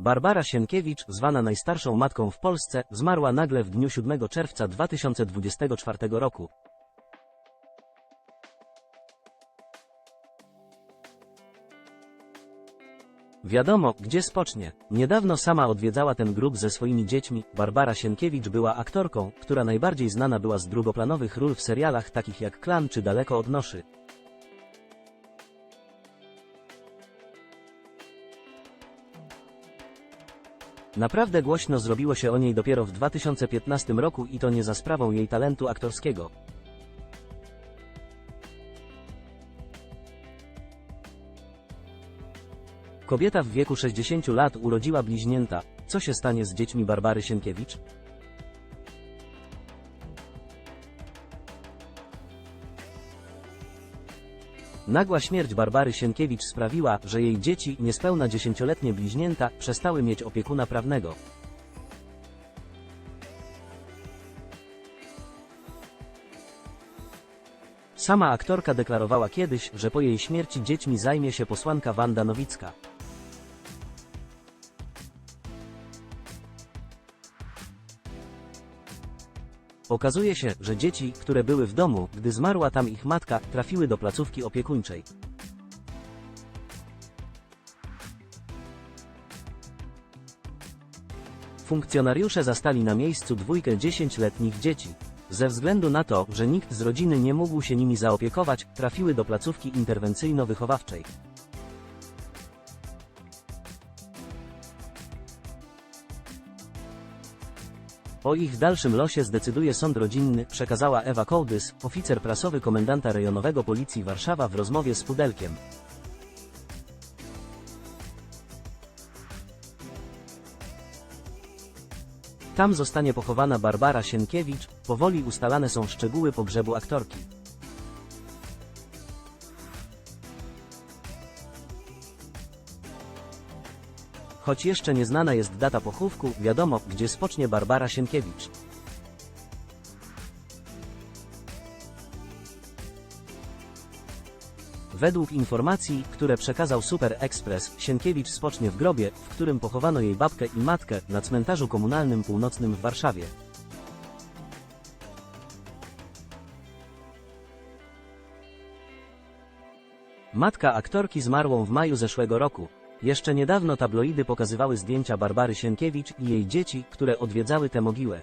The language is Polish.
Barbara Sienkiewicz, zwana najstarszą matką w Polsce, zmarła nagle w dniu 7 czerwca 2024 roku. Wiadomo, gdzie spocznie. Niedawno sama odwiedzała ten grób ze swoimi dziećmi. Barbara Sienkiewicz była aktorką, która najbardziej znana była z drugoplanowych ról w serialach takich jak Klan czy Daleko od Noszy. Naprawdę głośno zrobiło się o niej dopiero w 2015 roku i to nie za sprawą jej talentu aktorskiego. Kobieta w wieku 60 lat urodziła bliźnięta. Co się stanie z dziećmi Barbary Sienkiewicz? Nagła śmierć Barbary Sienkiewicz sprawiła, że jej dzieci, niespełna dziesięcioletnie bliźnięta, przestały mieć opiekuna prawnego. Sama aktorka deklarowała kiedyś, że po jej śmierci dziećmi zajmie się posłanka Wanda Nowicka. Okazuje się, że dzieci, które były w domu, gdy zmarła tam ich matka, trafiły do placówki opiekuńczej. Funkcjonariusze zastali na miejscu dwójkę dziesięcioletnich dzieci. Ze względu na to, że nikt z rodziny nie mógł się nimi zaopiekować, trafiły do placówki interwencyjno-wychowawczej. O ich dalszym losie zdecyduje sąd rodzinny, przekazała Ewa Kołdys, oficer prasowy komendanta rejonowego Policji Warszawa w rozmowie z Pudelkiem. Tam zostanie pochowana Barbara Sienkiewicz, powoli ustalane są szczegóły pogrzebu aktorki. Choć jeszcze nieznana jest data pochówku, wiadomo, gdzie spocznie Barbara Sienkiewicz. Według informacji, które przekazał Super Express, Sienkiewicz spocznie w grobie, w którym pochowano jej babkę i matkę, na cmentarzu komunalnym północnym w Warszawie. Matka aktorki zmarłą w maju zeszłego roku. Jeszcze niedawno tabloidy pokazywały zdjęcia Barbary Sienkiewicz i jej dzieci, które odwiedzały tę mogiłę.